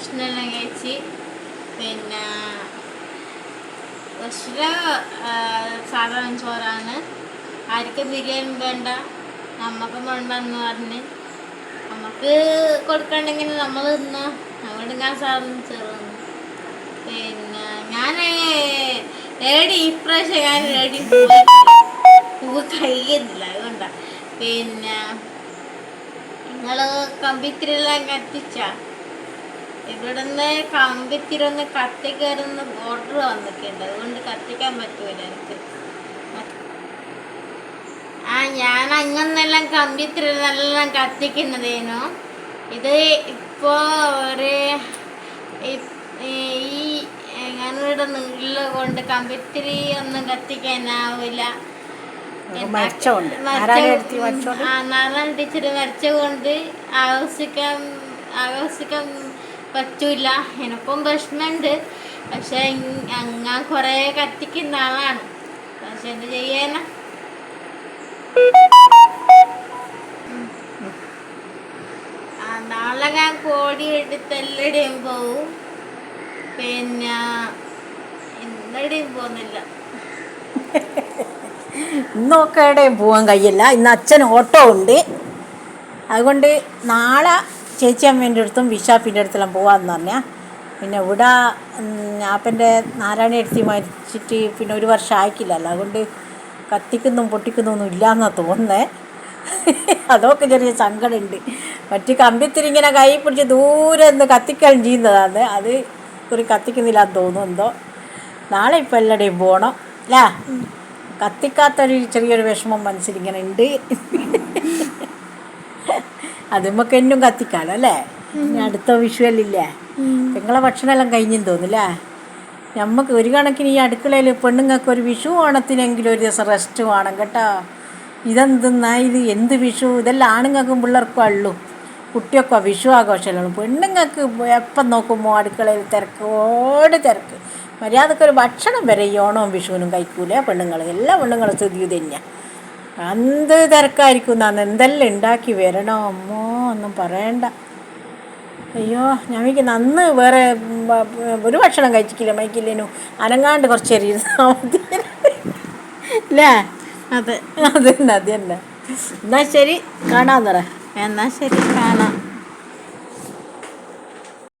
ഭക്ഷണമെല്ലാം കഴിച്ച് പിന്നെ ഭക്ഷണം സാധാരണ ചോറാണ്. ആർക്കും ബിരിയാണി വേണ്ട. നമുക്ക് വേണ്ടെന്ന് പറഞ്ഞ്. നമുക്ക് കൊടുക്കണ്ടെങ്കിൽ നമ്മൾ തിന്നോ. അതുകൊണ്ട് ഞാൻ സാധനം ചേർന്നു പിന്നെ ഞാൻ ഏടി ഇപ്രാവശ്യം ഞാൻ ഏടി പൂവ് കഴിയുന്നില്ല അതുകൊണ്ടാണ് പിന്നെ നിങ്ങൾ കമ്പിത്തിരെല്ലാം കത്തിച്ച? ഇവിടുന്ന് കമ്പിത്തിരൊന്ന് കത്തിക്കയറുന്ന ബോർഡർ വന്നിട്ടുണ്ട്. അതുകൊണ്ട് കത്തിക്കാൻ പറ്റൂല എനിക്ക്. ആ ഞാൻ അങ്ങനെല്ലാം കമ്പിത്തിരെല്ലാം കത്തിക്കുന്നതേനു ഇത് ഇപ്പോ ഒരു ഈ ഞാനിവിടെ നീള കൊണ്ട് കമ്പിത്തിരി ഒന്നും കത്തിക്കാനാവില്ല. നാരായണ ടീച്ചർ വരച്ച കൊണ്ട് ആഘോഷിക്കാൻ ആഘോഷിക്കാൻ പറ്റൂല. എനിക്കും വിഷമമുണ്ട്. പക്ഷെ ഞാൻ കുറേ കത്തിക്കുന്ന ആളാണ്. പക്ഷെ എന്ത് ചെയ്യാന? നാളെ ഞാൻ കോടി എടുത്ത് എല്ലായിടെയും പോവും. പിന്നെ ഇന്നെവിടെയും പോകുന്നില്ല ഇന്നൊക്കെ എവിടെയും പോകാൻ കഴിയില്ല. ഇന്ന് അച്ഛൻ ഓട്ടോ ഉണ്ട്. അതുകൊണ്ട് നാളെ ചേച്ചി അമ്മേന്റെ അടുത്തും വിശാപ്പിന്റെ അടുത്തെല്ലാം പോകാമെന്ന് പറഞ്ഞാൽ പിന്നെ ഇവിടെ ആപ്പന്റെ നാരായണ എടുത്തി മരിച്ചിട്ട് പിന്നെ ഒരു വർഷം ആയിക്കില്ലല്ലോ അതുകൊണ്ട് കത്തിക്കുന്നതും പൊട്ടിക്കുന്നൊന്നും ഇല്ലയെന്നാണ് തോന്നുന്നത് അതൊക്കെ ചെറിയ സങ്കടമുണ്ട്. മറ്റ് കമ്പിത്തിരി ഇങ്ങനെ കൈ പിടിച്ച് ദൂരെ നിന്ന് കത്തിക്കാൻ ചെയ്യുന്നതാണ്. അത് ഒരു കത്തിക്കുന്നില്ലാന്ന് തോന്നുന്നു എന്തോ. നാളെ ഇപ്പം എല്ലാവരുടെയും പോകണം അല്ലേ കത്തിക്കാത്തൊരു ചെറിയൊരു വിഷമം മനസ്സിലിങ്ങനെ ഉണ്ട്. അത് നമുക്ക് എന്നും കത്തിക്കാലോ അല്ലേ? അടുത്ത വിഷുവല്ലേ നിങ്ങളെ ഭക്ഷണമെല്ലാം കഴിഞ്ഞെന്ന് തോന്നില്ലേ നമുക്ക് ഒരു കണക്കിന് ഈ അടുക്കളയിൽ പെണ്ണുങ്ങൾക്ക് ഒരു വിഷു ഓണത്തിനെങ്കിലും ഒരു ദിവസം റെസ്റ്റ് വേണം കേട്ടോ. ഇതെന്തെന്നാ ഇത്? എന്ത് വിഷു? ഇതെല്ലാം ആണുങ്ങൾക്കും പിള്ളേർക്കും ഉള്ളൂ കുട്ടിയൊക്കെ വിഷു ആഘോഷമല്ലോ പെണ്ണുങ്ങൾക്ക് എപ്പം നോക്കുമ്പോൾ അടുക്കളയിൽ തിരക്കോട് തിരക്ക്. മര്യാദക്കൊരു ഭക്ഷണം വരെ ഈ ഓണവും വിഷുവിനും കഴിക്കൂലേ പെണ്ണുങ്ങൾ എല്ലാ പെണ്ണുങ്ങളും സ്ഥിതി തന്നെയാണ് എന്ത് തിരക്കായിരിക്കും നന്ന് എന്തെല്ലാം ഉണ്ടാക്കി വരണോ? അമ്മോ ഒന്നും പറയണ്ട. അയ്യോ ഞാൻ എനിക്ക് നന്ന് വേറെ ഒരു ഭക്ഷണം കഴിച്ചിട്ടില്ല. മൈക്കില്ലേനു അനങ്ങാണ്ട് കുറച്ച് മതി അല്ലേ അതെ അത് തന്നെ അത് തന്നെ. എന്നാൽ ശരി. കാണാൻ തറ എന്നാ ശരി കാണാം.